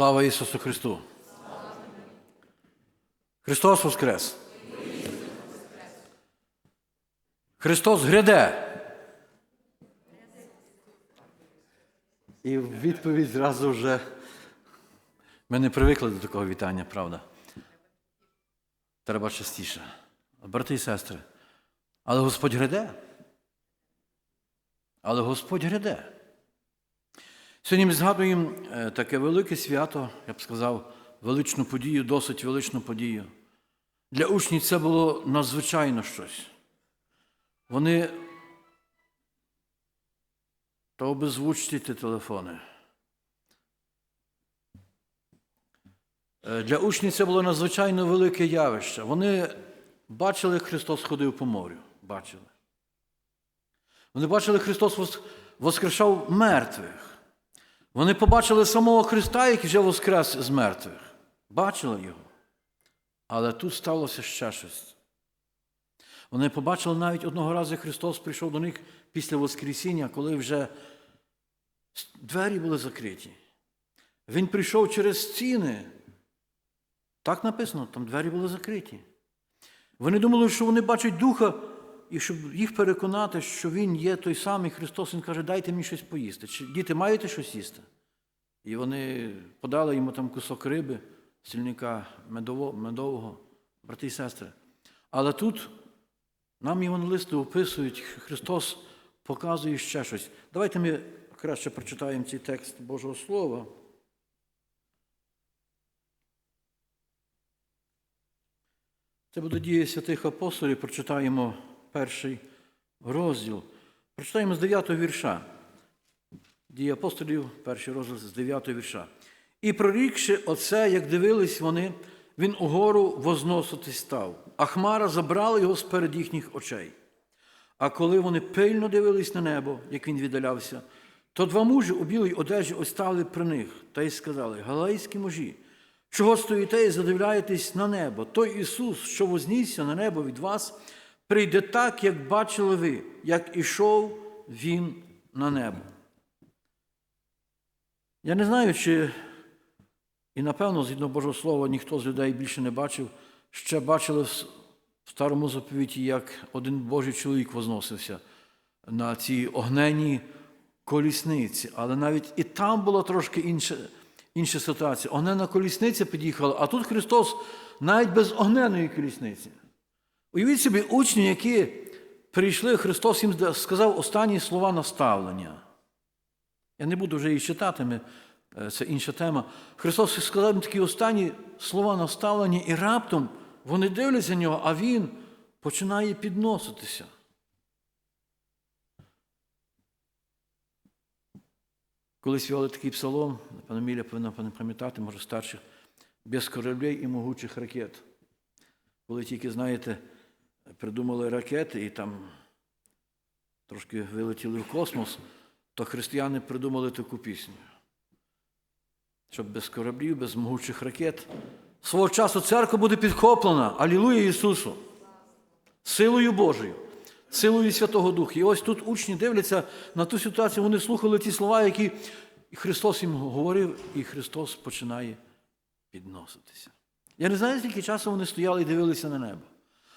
Слава Ісусу Христу! Христос Воскрес! Христос гряде! І в відповідь зразу вже ми не привикли до такого вітання, правда? Треба частіше. Брати і сестри. Але Господь гряде. Але Господь гряде. Сьогодні ми згадуємо е, таке велике свято, я б сказав, величну подію, досить величну подію. Для учнів це було надзвичайно щось. Вони то обезвучте ті телефони. Е, Для учнів це було надзвичайно велике явище. Вони бачили, як Христос ходив по морю. Бачили. Вони бачили, Христос воскрешав мертвих. Вони побачили самого Христа, який вже воскрес з мертвих. Бачили його. Але тут сталося ще щось. Вони побачили навіть одного разу, Христос прийшов до них після Воскресіння, коли вже двері були закриті. Він прийшов через стіни. Так написано, там двері були закриті. Вони думали, що вони бачать Духа, і щоб їх переконати, що Він є той самий Христос, Він каже, дайте мені щось поїсти. Чи діти маєте щось їсти? І вони подали йому там кусок риби, стільника медово- медового, брати і сестри. Але тут нам євангелисти описують, Христос показує ще щось. Давайте ми краще прочитаємо цей текст Божого Слова. Це буде дії святих апостолів, прочитаємо перший розділ. Прочитаємо з 9 вірша. Дії апостолів, перший розділ з 9 вірша. І прорікши оце, як дивились вони, він угору возноситись став, а хмара забрала його сперед їхніх очей. А коли вони пильно дивились на небо, як він віддалявся, то два мужі у білій одежі ось стали при них та й сказали: Галайські мужі, чого стоїте і задивляєтесь на небо? Той Ісус, що вознісся на небо від вас, прийде так, як бачили ви, як ішов Він на небо. Я не знаю, чи, і напевно, згідно Божого Слова, ніхто з людей більше не бачив, ще бачили в старому заповіті, як один Божий чоловік возносився на цій огненній колісниці. Але навіть і там була трошки інша, інша ситуація. Огнена колісниця під'їхала, а тут Христос навіть без огненої колісниці. Уявіть собі, учні, які прийшли, Христос їм сказав останні слова наставлення. Я не буду вже її читати, е, це інша тема. Христос сказав їм такі останні слова наставлення, і раптом вони дивляться на нього, а Він починає підноситися. Колись співали такий псалом, пане Міля повинна пам'ятати, може старших, без кораблей і могучих ракет. Коли тільки, знаєте, придумали ракети і там трошки вилетіли в космос, то християни придумали таку пісню. Щоб без кораблів, без могучих ракет. Свого часу церква буде підхоплена. Алілуя Ісусу! Силою Божою, силою Святого Духа. І ось тут учні дивляться на ту ситуацію, вони слухали ті слова, які Христос їм говорив, і Христос починає підноситися. Я не знаю, скільки часу вони стояли і дивилися на небо.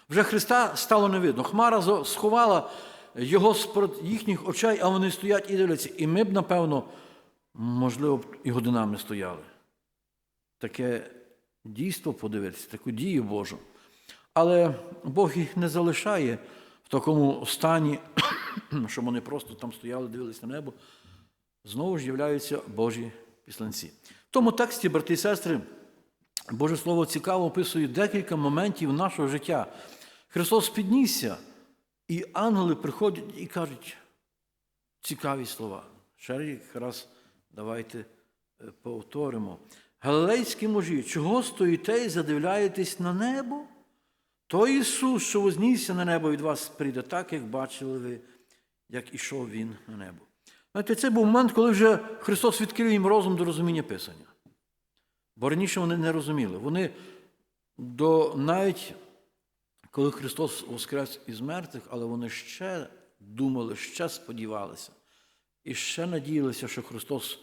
Вже Христа стало не видно. Хмара сховала його з їхніх очей, а вони стоять і дивляться. І ми б, напевно, можливо, і годинами стояли. Таке дійство подивитися, таку дію Божу. Але Бог їх не залишає в такому стані, що вони просто там стояли, дивились на небо. Знову ж являються Божі післанці. В тому тексті, брати і сестри, Боже Слово цікаво описує декілька моментів нашого життя. Христос піднісся, і ангели приходять і кажуть цікаві слова. Ще раз давайте е, повторимо. Галилейські мужі, чого стоїте і задивляєтесь на небо? Той Ісус, що вознісся на небо від вас, прийде так, як бачили ви, як ішов Він на небо. Знаєте, це був момент, коли вже Христос відкрив їм розум до розуміння Писання. Бо раніше вони не розуміли. Вони до навіть коли Христос воскрес із мертвих, але вони ще думали, ще сподівалися і ще надіялися, що Христос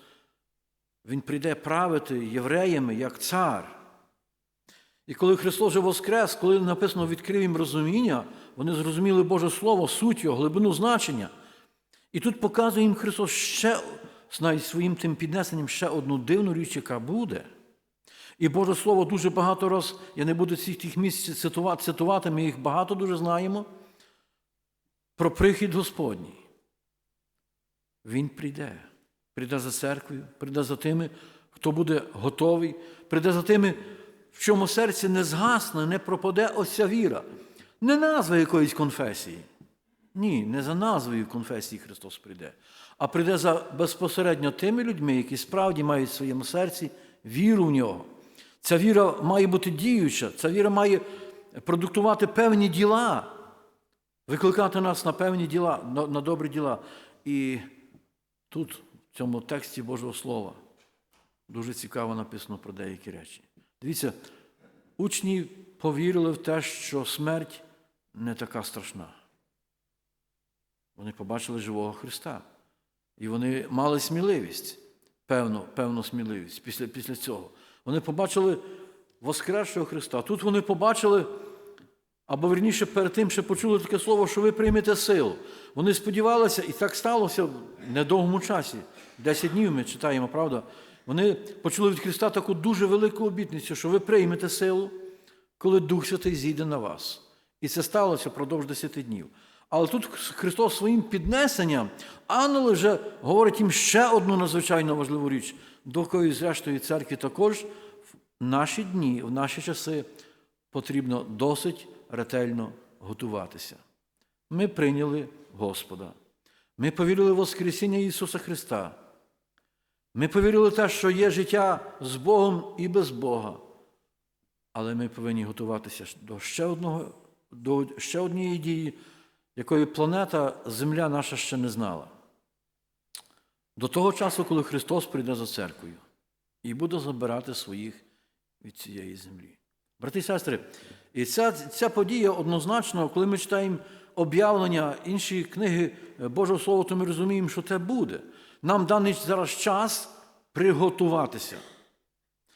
Він прийде правити євреями як цар. І коли Христос же воскрес, коли написано відкрив їм розуміння, вони зрозуміли Боже Слово, суть його, глибину значення. І тут показує їм Христос ще навіть своїм тим піднесенням ще одну дивну річ, яка буде. І Боже Слово дуже багато раз, я не буду цих тих місць цитувати, цитувати, ми їх багато дуже знаємо. Про прихід Господній. Він прийде. Прийде за церквою, прийде за тими, хто буде готовий, прийде за тими, в чому серці не згасне, не пропаде ось ця віра. Не назва якоїсь конфесії. Ні, не за назвою конфесії Христос прийде, а прийде за безпосередньо тими людьми, які справді мають в своєму серці віру в нього. Ця віра має бути діюча, ця віра має продуктувати певні діла, викликати нас на певні діла, на, на добрі діла. І тут, в цьому тексті Божого Слова, дуже цікаво написано про деякі речі. Дивіться, учні повірили в те, що смерть не така страшна. Вони побачили живого Христа. І вони мали сміливість, певну, певну сміливість після, після цього. Вони побачили Воскресшого Христа. Тут вони побачили, або верніше перед тим, ще почули таке слово, що ви приймете силу. Вони сподівалися, і так сталося в недовгому часі. Десять днів ми читаємо, правда? Вони почули від Христа таку дуже велику обітницю, що ви приймете силу, коли Дух Святий зійде на вас. І це сталося впродовж десяти днів. Але тут Христос своїм піднесенням, ангели вже говорить їм ще одну надзвичайно важливу річ, якої, зрештою, церкві також в наші дні, в наші часи потрібно досить ретельно готуватися. Ми прийняли Господа. Ми повірили в Воскресіння Ісуса Христа. Ми повірили в те, що є життя з Богом і без Бога. Але ми повинні готуватися до ще, одного, до ще однієї дії, якої планета Земля наша ще не знала. До того часу, коли Христос прийде за церквою і буде забирати своїх від цієї землі. Брати і сестри, і ця, ця подія однозначно, коли ми читаємо об'явлення інші книги Божого Слова, то ми розуміємо, що це буде. Нам даний зараз час приготуватися.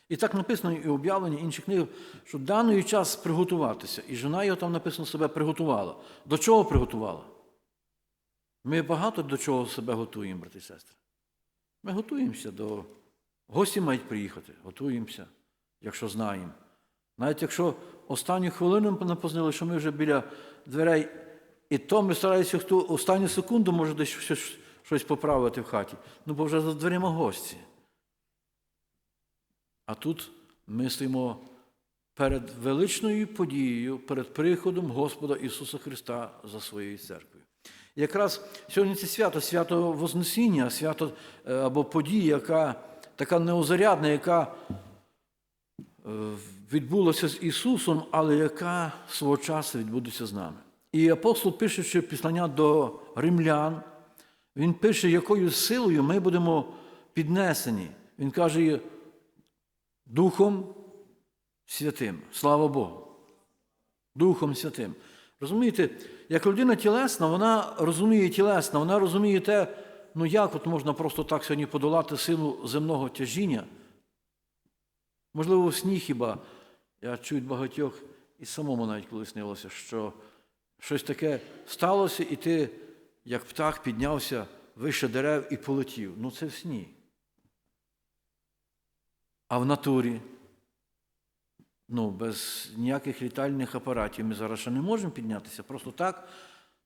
І так написано і об'явлення інших книг, що даний час приготуватися. І жена його там написано себе приготувала. До чого приготувала? Ми багато до чого себе готуємо, брати і сестри. Ми готуємося до. Гості мають приїхати, готуємося, якщо знаємо. Навіть якщо останню хвилину нам познали, що ми вже біля дверей, і то ми стараємося хто останню секунду може десь щось, щось поправити в хаті. Ну, бо вже за дверима гості. А тут ми стоїмо перед величною подією, перед приходом Господа Ісуса Христа за своєю церквою. Якраз сьогодні це свято, свято Вознесіння, свято е, або подія, яка така неозарядна, яка е, відбулася з Ісусом, але яка свого часу відбудеться з нами. І апостол, пишучи післання до римлян, він пише, якою силою ми будемо піднесені. Він каже, Духом Святим. Слава Богу. Духом Святим. Розумієте, як людина тілесна, вона розуміє тілесно, вона розуміє те, ну як от можна просто так сьогодні подолати силу земного тяжіння. Можливо, в сні хіба, я чую багатьох, і самому навіть коли снилося, що щось таке сталося, і ти, як птах, піднявся вище дерев і полетів. Ну це в сні. А в натурі, ну, без ніяких літальних апаратів ми зараз ще не можемо піднятися. Просто так.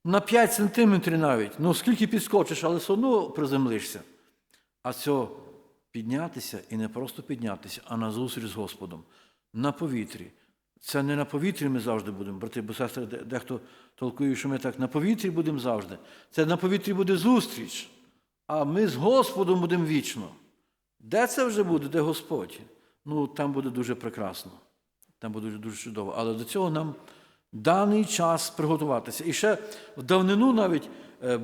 На 5 сантиметрів навіть. Ну, скільки підскочиш, але все одно приземлишся. А це піднятися і не просто піднятися, а на зустріч з Господом. На повітрі. Це не на повітрі ми завжди будемо, брати, бо сестри, дехто толкує, що ми так на повітрі будемо завжди. Це на повітрі буде зустріч, а ми з Господом будемо вічно. Де це вже буде, де Господь? Ну, там буде дуже прекрасно, там буде дуже чудово. Але до цього нам даний час приготуватися. І ще в давнину навіть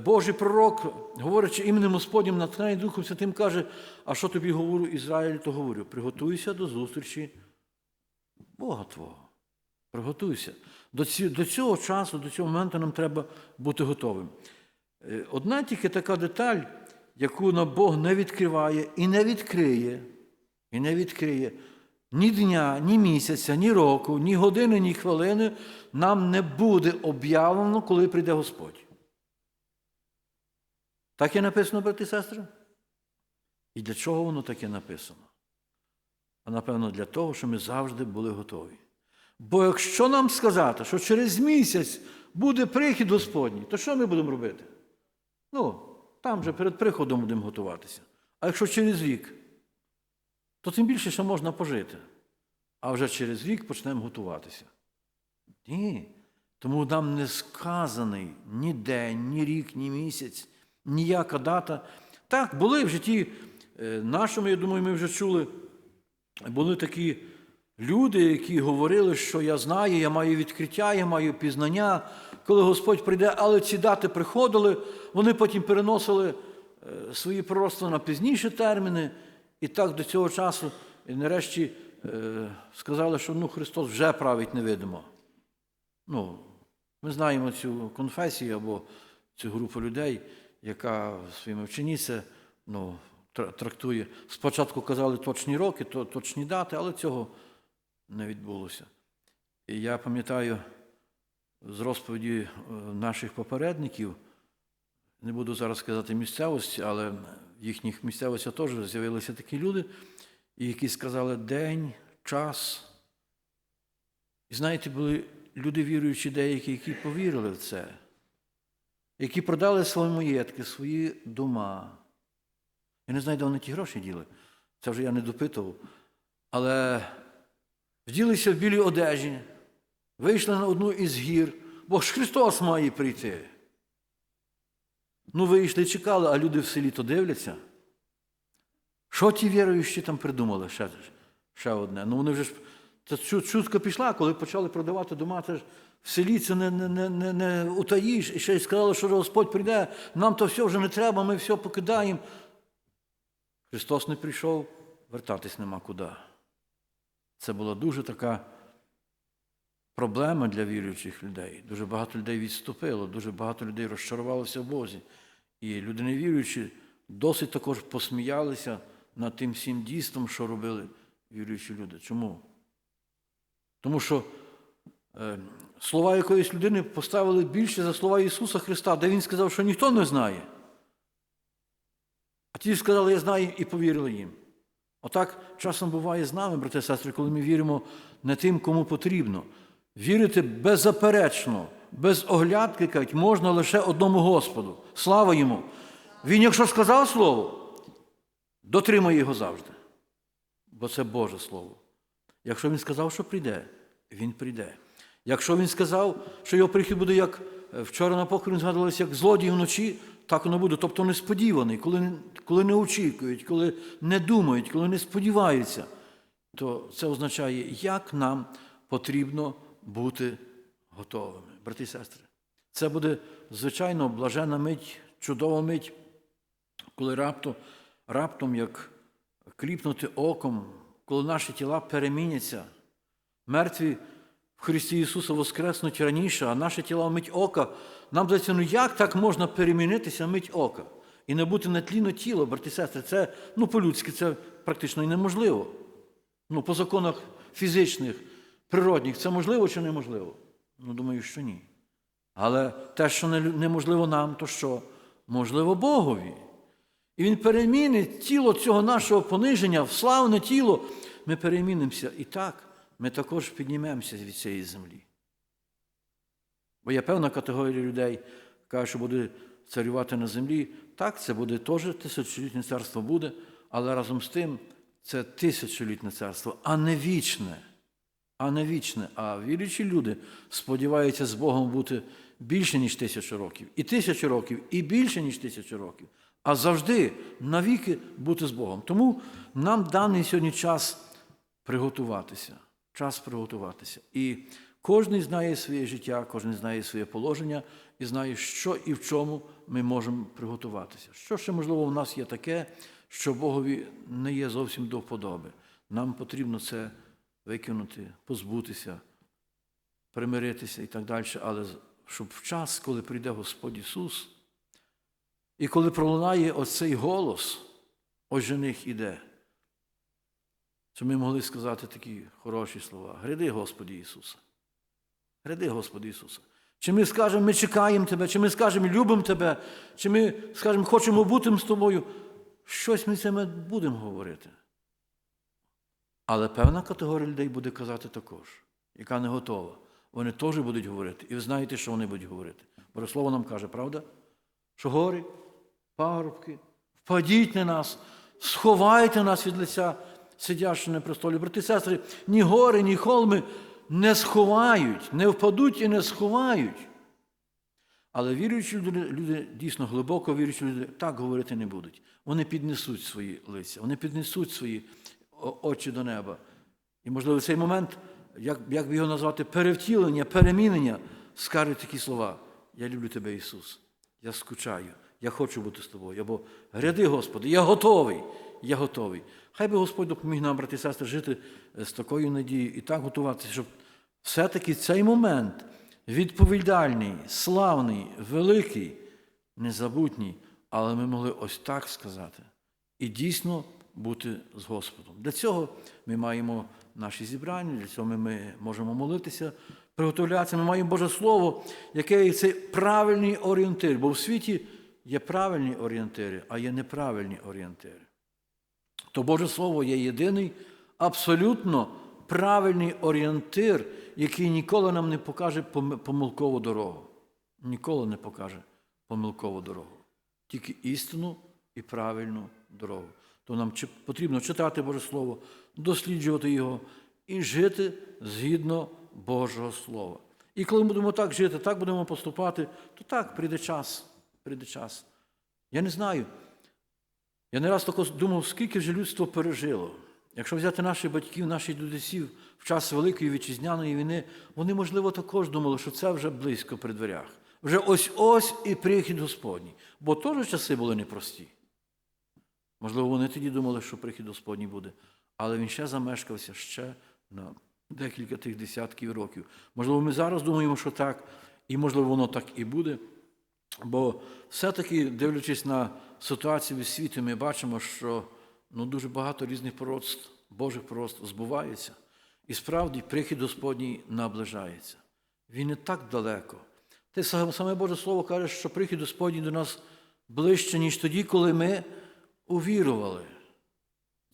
Божий пророк, говорячи іменем Господнім, натхнений Духом Святим, каже, а що тобі говорю, Ізраїль, то говорю, приготуйся до зустрічі Бога Твого. Приготуйся. До цього часу, до цього моменту нам треба бути готовим. Одна тільки така деталь, яку на Бог не відкриває і не відкриє, і не відкриє ні дня, ні місяця, ні року, ні години, ні хвилини нам не буде об'явлено, коли прийде Господь. Так є написано, брати і сестри? І для чого воно таке написано? А напевно, для того, щоб ми завжди були готові. Бо якщо нам сказати, що через місяць буде прихід Господній, то що ми будемо робити? Ну, там же перед приходом будемо готуватися. А якщо через рік, то тим більше ще можна пожити. А вже через рік почнемо готуватися. Ні. Тому нам не сказаний ні день, ні рік, ні місяць, ніяка дата. Так, були в житті е, нашому, я думаю, ми вже чули, були такі люди, які говорили, що я знаю, я маю відкриття, я маю пізнання, коли Господь прийде, але ці дати приходили, вони потім переносили е, свої пророцтва на пізніші терміни, і так до цього часу, і нарешті е, сказали, що ну, Христос вже править невидимо. Ну, ми знаємо цю конфесію або цю групу людей, яка своїми вчені це ну, трактує. Спочатку казали точні роки, то точні дати, але цього не відбулося. І я пам'ятаю з розповіді е, наших попередників, не буду зараз сказати місцевості, але в їхніх місцевостях теж з'явилися такі люди, які сказали день, час. І знаєте, були люди віруючі деякі, які повірили в це, які продали свої маєтки, свої дома. Я не знаю, де вони ті гроші діли. Це вже я не допитував. Але вділися в білій одежі, вийшли на одну із гір, бо ж Христос має прийти. Ну, вийшли, чекали, а люди в селі то дивляться. Що ті віруючі там придумали? Ще, ще одне. Ну вони вже ж. Чутка пішла, коли почали продавати дома, це ж в селі це не, не, не, не, не утаїш. І ще й сказали, що Господь прийде, нам то все вже не треба, ми все покидаємо. Христос не прийшов, вертатись нема куди. Це була дуже така проблема для віруючих людей. Дуже багато людей відступило, дуже багато людей розчарувалося в Бозі. І люди невіруючі досить також посміялися над тим всім дійством, що робили віруючі люди. Чому? Тому що е, слова якоїсь людини поставили більше за слова Ісуса Христа, де Він сказав, що ніхто не знає. А ті сказали, я знаю, і повірили їм. Отак часом буває з нами, брати сестри, коли ми віримо не тим, кому потрібно. Вірити беззаперечно, без оглядки, кажуть, можна лише одному Господу. Слава йому! Він, якщо сказав слово, дотримує його завжди. Бо це Боже Слово. Якщо він сказав, що прийде, він прийде. Якщо він сказав, що його прихід буде, як е, вчора на похорон згадувалося, як злодій вночі, так воно буде. Тобто несподіваний, коли, коли не очікують, коли не думають, коли не сподіваються, то це означає, як нам потрібно бути готовими. Брати і сестри, це буде, звичайно, блажена мить, чудова мить, коли раптом, раптом як кліпнути оком, коли наші тіла переміняться, мертві в Христі Ісуса воскреснуть раніше, а наші тіла мить ока. Нам здається, ну як так можна перемінитися мить ока? І не бути нетлінно тіло, брати і сестри, це ну, по-людськи це практично неможливо. Ну, по законах фізичних, природних, це можливо чи неможливо? Ну, думаю, що ні. Але те, що неможливо нам, то що? Можливо Богові. І Він перемінить тіло цього нашого пониження в славне тіло. Ми перемінимося. І так, ми також піднімемося від цієї землі. Бо є певна категорія людей, каже, що буде царювати на землі. Так, це буде теж тисячолітнє царство буде, але разом з тим це тисячолітнє царство, а не вічне. А не вічне. А віруючі люди сподіваються з Богом бути більше, ніж тисячу років. І тисячу років, і більше, ніж тисячу років. А завжди навіки бути з Богом. Тому нам даний сьогодні час приготуватися. Час приготуватися. І кожен знає своє життя, кожен знає своє положення і знає, що і в чому ми можемо приготуватися. Що ще, можливо, в нас є таке, що Богові не є зовсім до вподоби. Нам потрібно це викинути, позбутися, примиритися і так далі. Але щоб в час, коли прийде Господь Ісус, І коли пролунає оцей голос, ось жених іде, щоб ми могли сказати такі хороші слова. Гряди, Господи Ісуса. Гряди, Господи Ісуса. Чи ми скажемо, ми чекаємо Тебе, чи ми скажемо, любимо Тебе, чи ми скажемо, хочемо бути з Тобою. Щось ми цим будемо говорити. Але певна категорія людей буде казати також, яка не готова. Вони теж будуть говорити. І ви знаєте, що вони будуть говорити. Бо слово нам каже, правда? Що гори, парубки, впадіть на нас, сховайте нас від лиця сидящого на престолі. Брати сестри, ні гори, ні холми не сховають, не впадуть і не сховають. Але віруючі люди, люди, дійсно глибоко віруючі люди, так говорити не будуть. Вони піднесуть свої лиця, вони піднесуть свої очі до неба. І, можливо, в цей момент, як, як би його назвати, перевтілення, перемінення, скажуть такі слова. Я люблю тебе, Ісус. Я скучаю, я хочу бути з тобою. Або гряди, Господи, я готовий, я готовий. Хай би Господь допоміг нам, брати і сестри, жити з такою надією і так готуватися, щоб все-таки цей момент відповідальний, славний, великий, незабутній, але ми могли ось так сказати. І дійсно бути з Господом. Для цього ми маємо наші зібрання, для цього ми, можемо молитися, приготовлятися. Ми маємо Боже Слово, яке є цей правильний орієнтир. Бо в світі є правильні орієнтири, а є неправильні орієнтири. То Боже Слово є єдиний, абсолютно правильний орієнтир, який ніколи нам не покаже помилкову дорогу. Ніколи не покаже помилкову дорогу. Тільки істину і правильну дорогу. То нам потрібно читати Боже Слово, досліджувати його і жити згідно Божого Слова. І коли ми будемо так жити, так будемо поступати, то так, прийде час. Прийде час. Я не знаю. Я не раз також думав, скільки вже людство пережило. Якщо взяти наших батьків, наших дідусів в час Великої вітчизняної війни, вони, можливо, також думали, що це вже близько при дверях. Вже ось-ось і прихід Господній. Бо теж часи були непрості. Можливо, вони тоді думали, що прихід Господній буде, але він ще замешкався ще на декілька тих десятків років. Можливо, ми зараз думаємо, що так, і можливо, воно так і буде. Бо все-таки, дивлячись на ситуацію в світі, ми бачимо, що ну, дуже багато різних пророцтв, Божих пророцтв збувається. І справді прихід Господній наближається. Він не так далеко. Те саме Боже Слово каже, що прихід Господній до нас ближче, ніж тоді, коли ми увірували.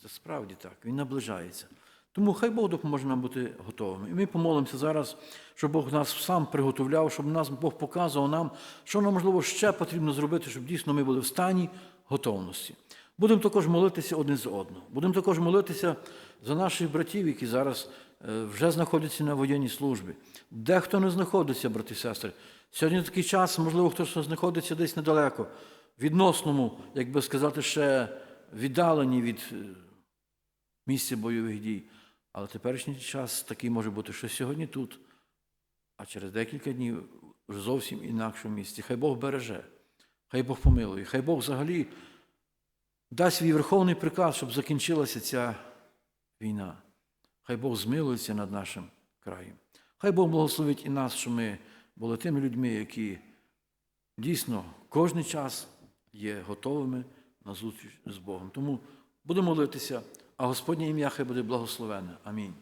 Це справді так, він наближається. Тому хай Бог допоможе нам бути готовими. І ми помолимося зараз, щоб Бог нас сам приготовляв, щоб нас Бог показував нам, що нам, можливо, ще потрібно зробити, щоб дійсно ми були в стані готовності. Будемо також молитися один з одного. Будемо також молитися за наших братів, які зараз е, вже знаходяться на воєнній службі. Дехто не знаходиться, брати і сестри. Сьогодні такий час, можливо, хтось знаходиться десь недалеко, відносному, як би сказати, ще віддалені від е, місця бойових дій. Але теперішній час такий може бути, що сьогодні тут, а через декілька днів вже зовсім інакшому місці. Хай Бог береже, хай Бог помилує, хай Бог взагалі дасть свій верховний приказ, щоб закінчилася ця війна. Хай Бог змилується над нашим краєм. Хай Бог благословить і нас, що ми були тими людьми, які дійсно кожен час є готовими на зустріч з Богом. Тому будемо молитися, а Господнє ім'я хай буде благословене. Амінь.